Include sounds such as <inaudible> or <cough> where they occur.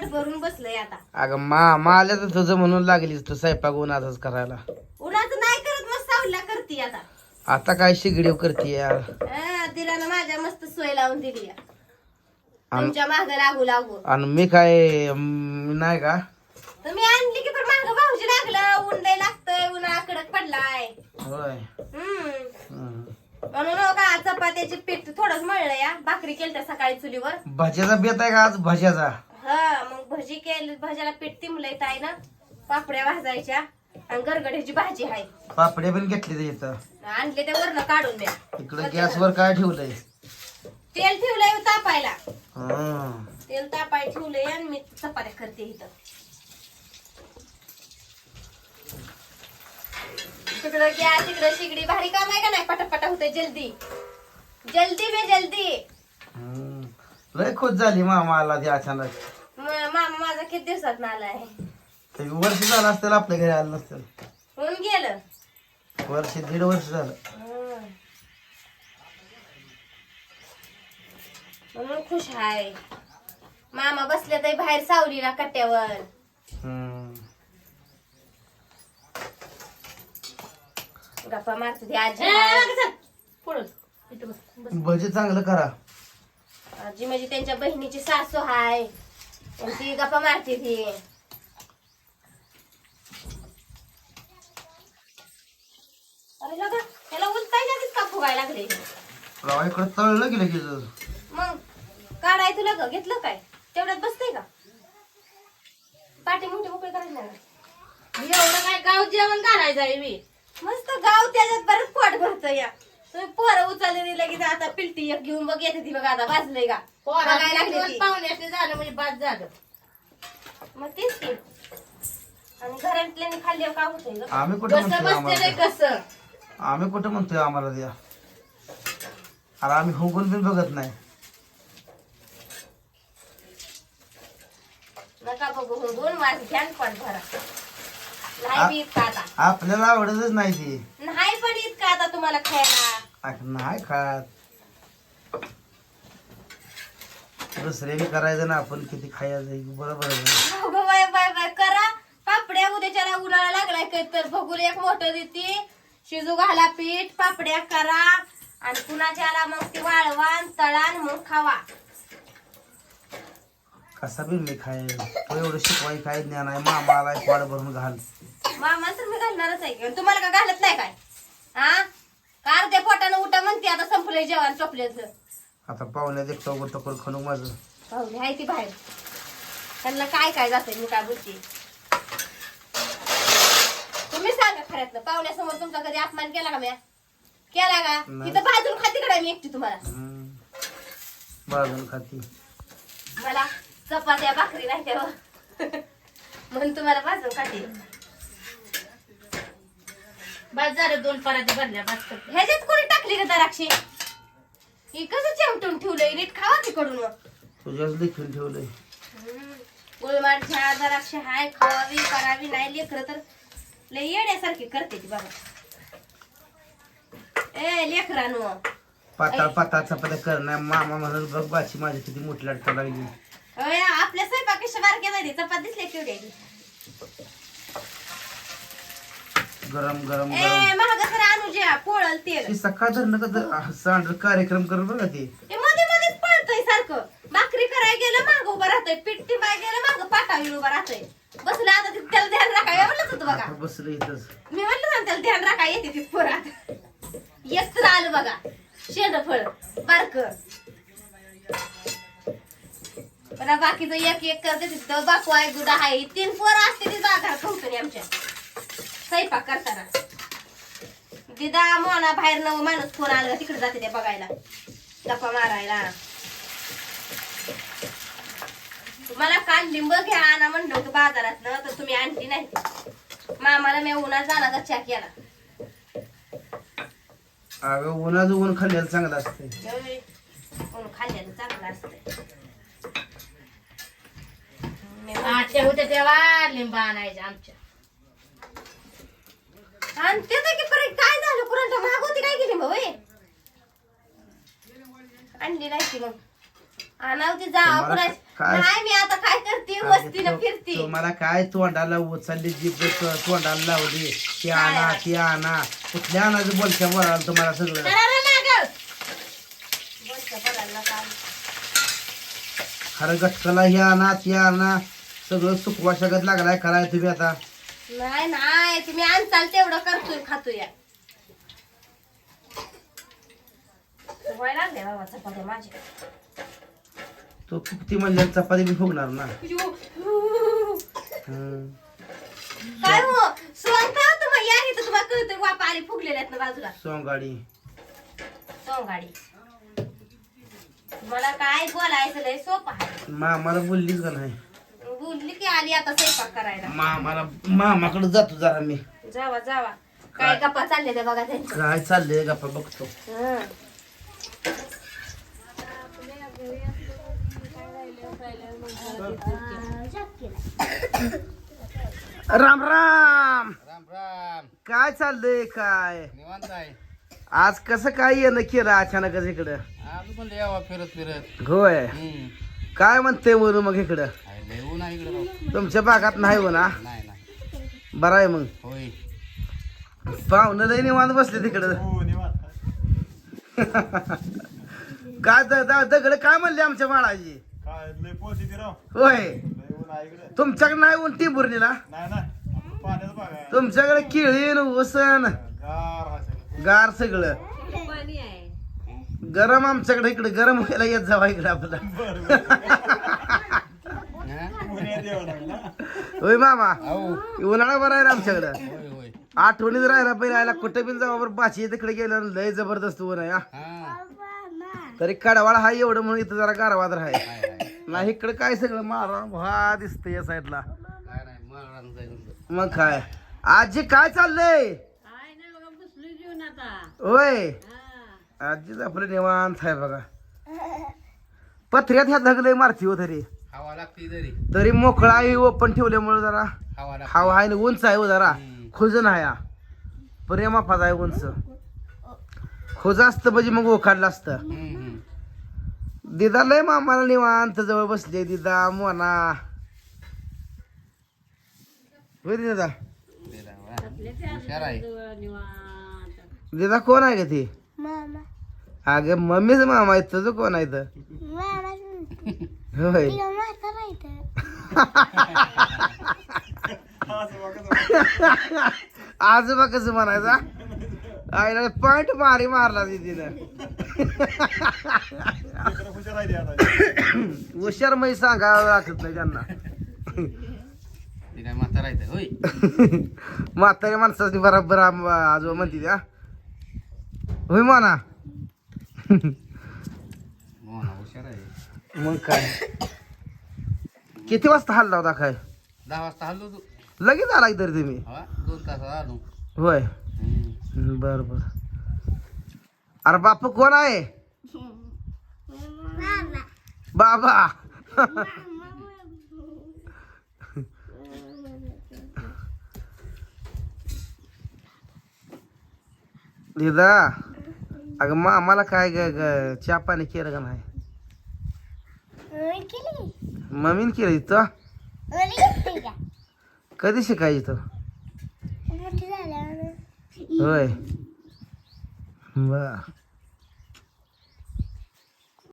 पोट भरून बसलंय आता. अगं मा माल्या तर तुझं म्हणून लागलीस तू स्वयंपाक उन्हाचाच करायला. उन्हाचं नाही करत मग सावलीला करते आता. आता काय शिगडीव करते यार? हा, तिला ना माझ्या मस्त सोय लावून दिली आहे. आणि तुमच्या माग लागू लागू. आणि मी काय अं, नाही का? तर मी आणली की पण माग भाऊजी लागलं ऊन लय लागतंय उन्हाळा कडक पडलाय. होय. हम्म. हं. म्हणून हो का चपात्याची पीठ थोडंच मळलं या भाकरी केली सकाळी चुलीवर. भज्याचा बेत आहे का आज? भज्याचा. हा मग भजी केली भज्याला पीठ तिमलंय ताई ना पापड्या भाजायच्या आणि गरगड्याची भाजी आहे. पापड्या पण घेतली इथं. आणले ते वरनं काढून द्या. इकडं गॅसवर काय ठेवलंय? तेल ठेवलंय तापायला. हं. तेल तापाय ठेवलंय आणि मी चपात्या करते इथं. तिकडं गॅस तिकडं शिगडी भारी काम आहे का नाही? पटापटा होतंय जल्दी. जल्दी बे जल्दी. लय खुश झाली मामा आला ते अचानक. किती दिवसात आलाय ते वर्ष झालं असतं आपल्या घरी आलं नसतं होऊन गेलं. वर्ष दीड वर्ष झालं. हं. म्हणून खुश आहे मामा बसले तर बाहेर सावलीला कट्ट्यावर. हं. गप्पा मारते ती आजी. पुढं. इथं बस, बस. भजी चांगलं करा. आजी म्हणजे त्यांच्या बहिणीची सासू हाय. आणि ती गप्पा मारते ती अरे लगा त्याला उलटाय लागेल का फुगायला लागले राव इकडं तळलं गेलं की जर. मग काढाय तुला ग घेतलं काय तेवढ्यात बसतंय का पाठी मोठी मोकळी करायची नाही? एवढं काय गाव जेवण करायचं आहे मी मस्त गाव त्याच्यात बरं पोट भरत या तुम्ही पोरं उचलले दिलं की आता पिलटी एक घेऊन बघ येते ती बघा आता वाजलंय का? बघायला लागली ती. पाहुण्याचे झालं म्हणजे बाद झालं. मग तेच की. आणि घरातल्याने खाल्ल्यावर काय होतंय ग? आम्ही कुठं कसं म्हणतोय बसते रे आम्हाला? कसं? आम्ही कुठं म्हणतोय आम्हाला द्या? अरे आम्ही हुगून बिन बघत नाही. नका बघू दोन माझं ध्यान पण भरा नाही बी इतका आता? आपल्याला आवडतच नाही ती. नाही पण इतका आता तुम्हाला खायला? नाही खात. दुसऱ्याने करायचं ना आपण किती खायचं बरोबर आहे ना? अगं बाय बाय बाय करा. पापड्या उद्याच्याला उन्हाळा लागलाय काय तर बघून एक मोठं देते. शिजू घाला पीठ पापड्या करा. आणि कुणाच्याला मग ती वाळवान तळान मग खावा. कसा मी खाय तो एवढं शिकवाय काय ज्ञान आहे? मामा आलाय पाड भरून घाल. मामा तर मी घालणारच आहे. तुम्हाला का घालत नाही काय? हा का अर्ध्या पोटानं उठा म्हणते आता संपलंय जेवण चोपल्याचं आता पाहुण्यात एक चौघ तकर खणू माझं. पाहुणे आहे ती बाहेर? त्यांना काय काय जाते मी काय बोलते? तुम्ही सांगा खऱ्यातलं पाहुण्यासमोर तुमचा कधी अपमान केला का म्या? केला का? नाही. तिथं बाजून खाती कडा मी एकटी तुम्हाला? हम्म. बाजून खाती. मला? चपात्या भाकरी नाही तेव्हा म्हणून तुम्हाला बाजून खाते. बाद झालं दोन पराती भरल्या करते. ह्याच्यात कोणी टाकली का द्राक्षी? ही कसं चिमटून ठेवलंय नीट खावा तिकडून. तुझ्याच देखील ठेवलंय. गुळमाट घ्या द्राक्ष हाय खावावी करावी नाही लेकर तर लय येण्यासारखी करते ती बाबा. ए लेकरानो. पाताळ पाताळ चपात्या करणार मामा म्हणून बघ बाची माझी किती मोठी लाटका लागली अय, आपल्या स्वयंपाकेच्या बारक्या नाही चपात दिसले केवढे गरम गरम ए गरम. महाग तर आणू पोळल तेल. सकाळ धरणं का कार्यक्रम कर बघा ते. मध्ये मध्येच पळतय सारखं. भाकरी करायला गेलं माग उभं राहतय. पीठ टिपाय गेलं माग पाटावी उभं राहतय. बसलं आता ते- त्याला ध्यान राखाय म्हणलंच होतं बघा. आता बसलं इथंच. मी म्हणलं ना त्याला ध्यान राखाय येते ती पोरात एक तर आलं बघा. शेंडफळ बारक. पण बाकीचं एक एक करते तिथं बाकू आहे गुडा आहे. तीन पोरं असते तिथं आधार कौतरी आमच्या. स्वयंपाक करताना. दिदा मोना बाहेर नव माणूस फोन आला तिकडे जाते ते बघायला. गप्पा मारायला. तुम्हाला काल लिंब घ्या आणा म्हणलं होतं बाजारात तर तुम्ही आणली नाही. मामाला मी उन्हात जाण्याचा चहा केला. अगं उन्हाचं ऊन खाल्लेलं चांगलं असतंय. होय. ऊन खाल्ल्यानं चांगलं असतंय. आठच्या होत्या तेव्हा लिंब आणायच्या आमच्या. आणि ते काय की परत काय झालं? कुरांच्या महाग होती काय गेली मग होय? आणली नाही की मग. आणावती जा तुम्हाला काय- नाही मी आता काय करते? वस्तीनं फिरते. तुम्हाला काय तोंडाला उचलली जीप तोंडाला लावली? ती आणा ती आणा. कुठल्या आणायचं बोलच्या बोलायला तुम्हाला सगळं? करा रे मागं. बोलतं बोलायला काय. खरं गटकला हे आणा ती आणा. सगळं सुकवा शकत लागलाय कराय तुम्ही आता. नाही नाही तुम्ही आणचाल तेवढं करतोय खातोय. व्हायला लागले बाबा चपात्या माझ्या तो फुकती म्हणजे चपाती बी फुगणार ना. काय हो सोंग का होतं मग या इथं तुम्हाला कळतंय वापा आली फुगलेल्या आहेत ना बाजूला. सोंगाडी सोंगाडी मला काय बोलायचं लय सोपं आहे. मामाला बोललीच का नाही? बोलली की आली आता स्वयंपाक करायला. मामाला मामाकडे जातो जरा मी. जावा जावा. काय? गप्पा चालले ते बघा त्यांच्या. काय चाललंय गप्पा बघतो. हं. राम राम. राम राम. काय चाललंय काय? निवांत आहे. आज कसं काय येणं केलं अचानकच इकडं? आम्ही पण यावा फिरत फिरत. होय. हम्म. काय म्हणते वरून मग इकडं? लय ऊन आहे इकडे राव. तुमच्या भागात नाही हो ना? नाही नाही. बरं आहे मग. होय. पाहुणं लय निवांत बसले तिकडं. <laughs> काय द- द- दगड काय म्हणले आमच्या बाळाची काय लय पोहोचते राव. होय. लय ऊन आहे इकडे. तुमच्याकडे नाही उंटी बुरणीला नाही ना पाण्याचं बघा आहे. तुमच्याकडे केळीन उसन गार हा सगळं. गार सगळं. गरम आमच्याकडे इकडे. गरम व्हायला येत जावा इकडे आपला. हा? होय मामा. उन्हाळा बरा आहे ना आमच्याकडं. आठवणीत राहायला पाहिजे राहायला कुठे बिन जावा बरं बाची तिकडे गेलं लय जबरदस्त ऊन आहे तरी कडवाळा हा एवढं म्हणून इथं जरा गारवाद आहे आहे. नाही इकडे काय सगळं? मारा हा दिसतंय या साईडला. काय नाही मरण जाईल तुमचं. मग काय? आजी काय चाललंय? होय. आजीच आपलं निवांत आहे बघा. पत्र्यात ह्या धगलंय मारती हो तरी. हवा लागते तरी तरी मोकळा आहे ओपन ठेवल्यामुळे जरा हवा लागते. हवा आहे ना उंच आहे हो जरा. हम्म. खुजन आहे हा. प्रेमाफाज आहे उंच. खुज असतं म्हणजे मग ओखाडलं असतं. हम्म, हम्म. दिदा लय मामाला निवांत जवळ बसले दिदा मोना. होय दिदा? दिला वा. हुशार आहे. दिदा कोण आहे का ती? अगे मम्मीच मामा आहे तुझं कोण आहे तर होय. आजोबा कसं म्हणायचा आईला पॉइंट मारी मारला दिदीनं लेकरं हुशार मै सांगावं लागत नाही त्यांना. म्हातारा माणसाची बराबर आजोबा म्हणते त्या. होय म्हणा. हो ना हुशार आहे. मग काय? किती वाजता हल्ला होता काय? दहा वाजता हल्लो तू लगेच आला तरी तुम्ही? हा दोन तासात आलो. होय. हम्म. बर बर. अरे बापू कोण आहे? बाबा. दिदा अगं मग आम्हाला काय ग- ग- चहा पाणी केलं का नाही? मम्मीन केलं इथं? कधी शिकायची तो होय. बर.